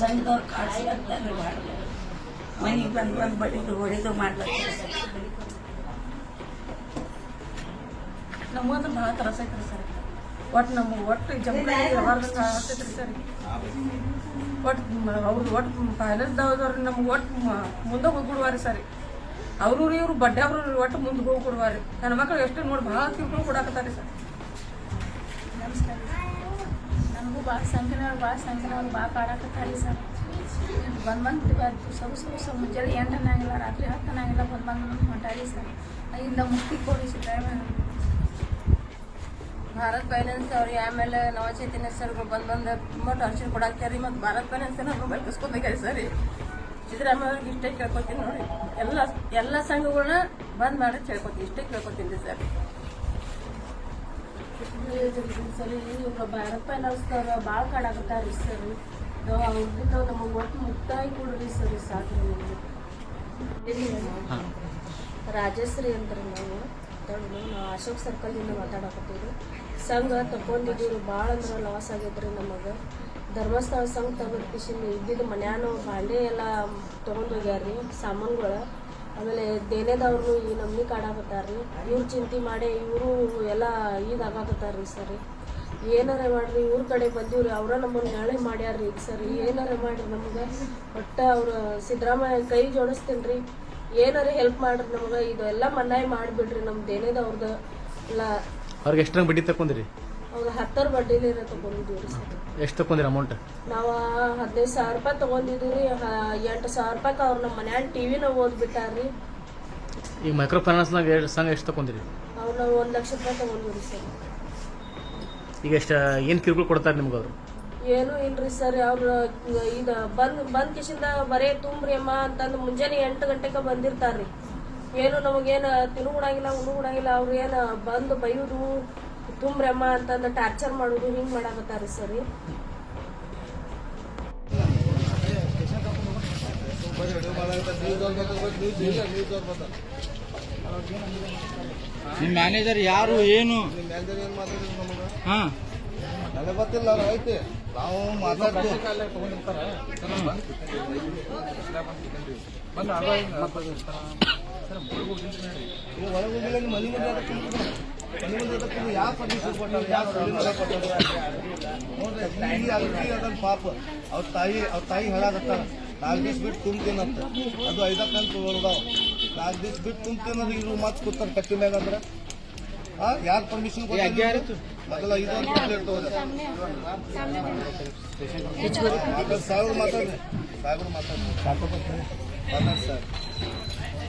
ಸಂಘದವ್ರು ಕಾಡ್ಸ್ಕೊಂತಾರೆ ಮಾಡಿದ್ರು ಮನೆಗೆ ಬಂದು ಬಂದು ಬಡಿದು ಹೊಡೆದು ಮಾಡ್ಲಕ್ಕ ನಮ್ಮದು ಭಾಳ ತ್ರಾಸ ಐತ್ರಿ ಸರ್. ಒಟ್ಟು ನಮಗೆ ಒಟ್ಟು ಜಂಬಿ ಹೊರದಂಗೆ ಆಗ್ತೈತ್ರಿ ಸರ್. ಒಟ್ಟು ಅವ್ರು ಒಟ್ಟು ಫೈನಾನ್ಸ್ದವ್ರು ನಮ್ಗೆ ಒಟ್ಟು ಮುಂದೆ ಹೋಗ್ಬಿಡುವಾರಿ ಸರ್. ಅವರು ಇವ್ರು ಬಡ್ಡೆ ಅವರು ಒಟ್ಟು ಮುಂದೆ ಹೋಗ್ಬಿಡುವಾರಿ. ನನ್ನ ಮಕ್ಕಳು ಎಷ್ಟು ನೋಡಿ ಭಾಳ ತಿಳ್ಕೊಂಡು ಕೊಡಾಕತ್ತಾರೆ ಸರ್. ನನಗೂ ಭಾಳ ಸಂಖ್ಯೆ ಭಾಳ ಸಂಖ್ಯೆ ಭಾಳ ಕಾಡಾಕತ್ತಾರೆ ಸರ್. ಬಂದು ಬಂದು ಸಗು ಸಗು ಸ ಮುಂಜಾನೆ ಎಂಟನಾಗಿಲ್ಲ, ರಾತ್ರಿ ಹತ್ತನಾಗಿಲ್ಲ ಬಂದು ಬಂದು ಹೊಂಟಾರಿ ಸರ್. ಇಲ್ಲ ಮುಕ್ತಿ ಕೊಡಿ ಸರ್ ಭಾರತ್ ಫೈನಾನ್ಸ್ ಅವ್ರಿಗೆ ಆಮೇಲೆ ನವಚೈತನ್ಯ ಸರ್ ಬಂದು ಬಂದು ತುಂಬ ಟಾರ್ಚರ್ ಕೊಡಾಕ್ತಾರೆ ಮತ್ತು ಭಾರತ್ ಫೈನಾನ್ಸ್ ನಮ್ಮ ಮೊಬೈಲ್ ಕಸ್ಕೊಬೇಕಾಗಿ ಸರಿ ಸಿದ್ದರಾಮಯ್ಯ ಅವ್ರಿಗೆ ಇಷ್ಟೇ ಕೇಳ್ಕೊತೀನಿ ನೋಡಿ. ಎಲ್ಲ ಎಲ್ಲ ಸಂಘಗಳನ್ನ ಬಂದ್ ಮಾಡಿ ಕೇಳ್ಕೊತೀನಿ ಇಷ್ಟೇ ಕೇಳ್ಕೊತೀನಿ ಸರ್. ಭಾಳ ಸರ್ ನಮಗೆ ಒಟ್ಟು ಮುಕ್ತಾಯ ಸರ್ ರಾಜಶ್ರೀ ಅಂತ ನಾವು ಮಾತಾಡೋದು ನಾವು ಅಶೋಕ್ ಸರ್ಕಲ್ದಿಂದ ಮಾತಾಡಕತ್ತೀವಿ ಸಂಘ ತಗೊಂಡಿದ್ದೀವಿ ಭಾಳ ಅಂದ್ರೆ ಲಾಸ್ ಆಗೈತ್ರಿ ನಮಗೆ ಧರ್ಮಸ್ಥಳ ಸಂಘ ತಗೊಂಡ್ ಇದ್ದಿದ್ದು ಮನ್ಯಾನು ಬಾಂಡೆ ಎಲ್ಲ ತೊಗೊಂಡು ರೀ ಸಾಮಾನುಗಳು ಆಮೇಲೆ ದೇನೆದವ್ರು ಈ ನಮ್ನಿ ಕಾಡಾಕತ್ತಾರ್ರಿ. ಇವ್ರು ಚಿಂತೆ ಮಾಡಿ ಇವರು ಎಲ್ಲ ಇದಾಗಕತ್ತಾರ್ರಿ ಸರಿ. ಏನಾರ ಮಾಡ್ರಿ, ಇವ್ರ ಕಡೆ ಬಂದಿವ್ರಿ, ಅವ್ರ ನಮ್ಮನ್ನು ನಾಳೆ ಮಾಡ್ಯಾರ್ರಿ ಈಗ ಸರಿ. ಏನಾರ ಮಾಡ್ರಿ ನಮ್ಗೆ. ಒಟ್ಟು ಅವ್ರು ಸಿದ್ದರಾಮಯ್ಯ ಕೈ ಜೋಡಿಸ್ತೀನಿ ರೀ ಏನಾರ ಹೆಲ್ಪ್ ಮಾಡ್ರಿ ನಮ್ಗೆ. ಇದೆಲ್ಲ ಮನ್ನಾಯಿ ಮಾಡಿಬಿಡ್ರಿ ನಮ್ಮ ದೇನೇದವ್ರದ್ದು ಎಲ್ಲ ಅವ್ರಿಗೆ ಎಷ್ಟು ಬಡ್ಡಿ ತಗೊಂಡಿರಿ ಅವ್ರ ಹತ್ತರ ಬಡ್ಡಿಲಿರ ತಗೊಂಡಿದ್ದೀವಿ ಸರ್. ಎಷ್ಟು ತಗೊಂಡಿರಿ ಅಮೌಂಟ್ ನಾವು ಹದಿನೈದು ಸಾವಿರ ರೂಪಾಯಿ ತೊಗೊಂಡಿದ್ದೀವಿ ಎಂಟು ಸಾವಿರ ರೂಪಾಯಿ ಅವ್ರು ನಮ್ಮ ಮನ್ಯಾಗ ಟಿ ವಿನ ಓದ್ಬಿಟ್ಟಾರ್ರಿ. ಈಗ ಮೈಕ್ರೋ ಫೈನಾನ್ಸ್ನಾಗ ಎರಡು ಸಂಘ ಎಷ್ಟು ತಗೊಂಡಿರಿ ಅವ್ರು ನಾವು ಒಂದು ಲಕ್ಷ ರೂಪಾಯಿ ತೊಗೊಂಡಿವ್ರಿ ಸರ್. ಈಗ ಎಷ್ಟು ಏನು ಕಿರುಕುಳ ಕೊಡ್ತಾರೆ ನಿಮ್ಗೆ ಅವರು? ಏನೂ ಇಲ್ರಿ ಸರ್ ಅವ್ರು ಇದು ಬಂದ್ ಬಂದ್ ಕಿಶಿಂದ ಬರೇ ತುಂಬ್ರಿ ಅಮ್ಮ ಅಂತಂದು ಮುಂಜಾನೆ ಎಂಟು ಗಂಟೆಗೆ ಬಂದಿರ್ತಾರ್ರಿ. ಏನು ನಮಗೇನು ತಿನ್ನುಗುಡಂಗಿಲ್ಲ ಉಣ್ಣುಗುಡಂಗಿಲ್ಲ ಅವ್ರು ಏನು ಬಂದು ಬೈಯೋದು ತುಂಬ್ರಿ ಅಮ್ಮ ಅಂತಂದು ಟಾರ್ಚರ್ ಮಾಡೋದು ಹಿಂಗೆ ಮಾಡಾಕತ್ತಾರ ಸರಿ. ನಿಮ್ಮ ಮ್ಯಾನೇಜರ್ ಯಾರು ಏನು? ಹಾ. ನನಗೆ ಗೊತ್ತಿಲ್ಲ ಐತಿ. ನಾವು ಮಾತಾಡ್ತೀವಿ. ನೀವು ಒಳಗೆ ಹೋಗಿಲ್ಲ ನಿಮ್ಮ ಮನೆ ಮುಂದೆ ಅದಕ್ಕೆ ಕುಂತ್ಕೊಳ್ಳಿ. ಮನೆ ಮುಂದೆ ಅದಕ್ಕೆ ಕುಂತ್ಕೊಳ್ಳಿ. ಯಾವ ಪರ್ಮಿಷನ್ ಕೊಟ್ಟಾರ ಯಾವ ಸುಳಿಮಲ ಕೊಟ್ಟಾರ ನೋಡ್ರಿ ಈ ಅಲ್ಕಿ ಅದನ್ನ ಪಾಪ ಅವ್ರ ತಾಯಿ ಅವ್ರ ತಾಯಿ ಹೇಳಾಕತ್ತಾರ ನಾಲ್ಕು ದಿವ್ಸ ಬಿಟ್ಟು ತುಂಬ್ತೀನಂತ ಅದು ಐದಕ್ಕೆ ಅಂತ ಹೊಡ್ದಾವ ನಾಲ್ಕು ದಿವ್ಸ ಬಿಟ್ಟು ತುಂಬ್ತೀನಂದ್ರೆ ಇವ್ರು ಮತ್ತೆ ಕೂತಾರ ಕಟ್ಟಿ ಮ್ಯಾಗ ಅಂದ್ರೆ ಹಾ ಯಾರು ಪರ್ಮಿಷನ್ ಕೊಟ್ಟಾರ ಮೊದಲ ಐದು ಅಂತ ಕಂಪ್ಲೇಂಟ್ ತಗೋದ ಸಾಹೇಬ್ರು ಮಾತಾಡ್ರಿ ಸಾಹೇಬ್ರು ಮಾತಾಡ್ರಿ ಮಾತಾಡಿ ಸರ್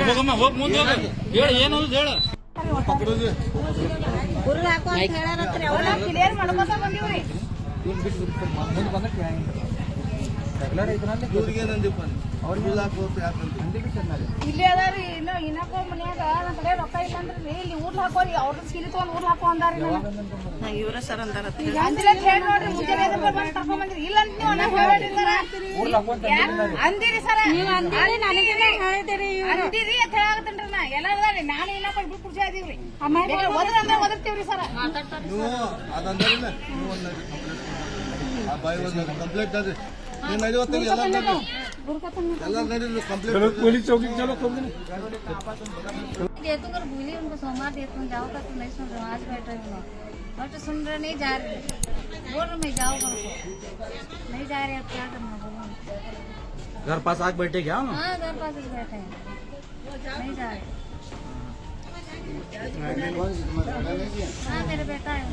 ಹೋಗಮ್ಮ ಹೋಗಿ ಮುಂದೆ ಹೇಳು ಏನು ಹೇಳು ಏನಂದಿಪ್ಪ ಅವ್ರು ಬಿಲ್ ಹಾಕೋದು ಯಾಕಂತ ಇಲ್ಲೇ ಅದಾರಿ ಇನ್ನು ಇನ್ನಕೋ ಮನ್ಯಾಗ ನನ್ನ ಕಡೆ ರೊಕ್ಕ ಇಲ್ಲ ಅಂದ್ರಿ ಇಲ್ಲಿ ಊರ್ಲ್ ಹಾಕೋರಿ ಅವ್ರ ಸೀರೆ ತಗೊಂಡ್ ಊರ್ಲ್ ಹಾಕೋ ಅಂದಾರಿ ಇವರ ಸರ್ ಅಂದಾರ ನೋಡ್ರಿ ಮುಂಜಾನೆ ಇಲ್ಲ ಅಂತ ನೀವು ಅನ್ನ ಹೇಳ್ಬೇಡ್ರಿ ಸರ. ಯಾರ್- ಅಂದಿರಿ ಸರ? ನೀವು ಅಂದಿರಿ ನನಗೆ ಹೇಳಿದಿರಿ ಅಂದಿರಿ ಅಂತ ನಾ. ಎಲ್ಲ ಅದಾರಿ ನಾನು ಇನ್ನಪ್ಪ ಇಬ್ರು ಕುರ್ಚಿ ಅದೀವ್ರಿ ಒದ್ರ ಅಂದ್ರೆ ಒದರ್ತೀವ್ರಿ ಸರ್. ಆ ಬಾಯಿ ಕಂಪ್ಲೇಂಟ್ ಅದ್ರಿ ನಡೆಯುವತ್ತಿಗೆ ಎಲ್ಲ घर पास आग बैठे क्या हाँ घर पास बैठे हैं। नहीं जा रहे हाँ मेरा बेटा है।